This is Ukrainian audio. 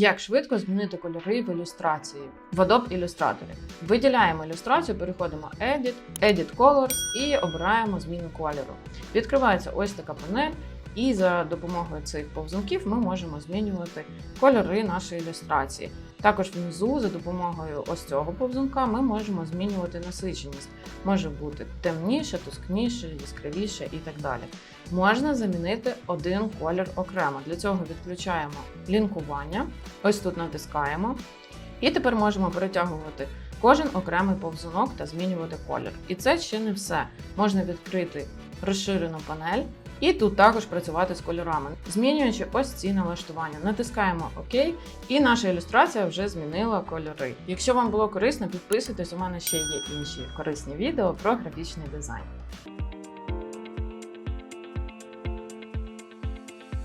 Як швидко змінити кольори в ілюстрації в Adobe Illustrator? Виділяємо ілюстрацію, переходимо Edit, Edit Colors і обираємо зміну кольору. Відкривається ось така панель, і за допомогою цих повзунків ми можемо змінювати кольори нашої ілюстрації. Також внизу, за допомогою ось цього повзунка, ми можемо змінювати насиченість. Може бути темніше, тускніше, яскравіше і так далі. Можна замінити один колір окремо. Для цього відключаємо лінкування. Ось тут натискаємо. І тепер можемо перетягувати кожен окремий повзунок та змінювати колір. І це ще не все. Можна відкрити розширену панель. І тут також працювати з кольорами, змінюючи ось ці налаштування. Натискаємо ОК, і наша ілюстрація вже змінила кольори. Якщо вам було корисно, підписуйтесь. У мене ще є інші корисні відео про графічний дизайн.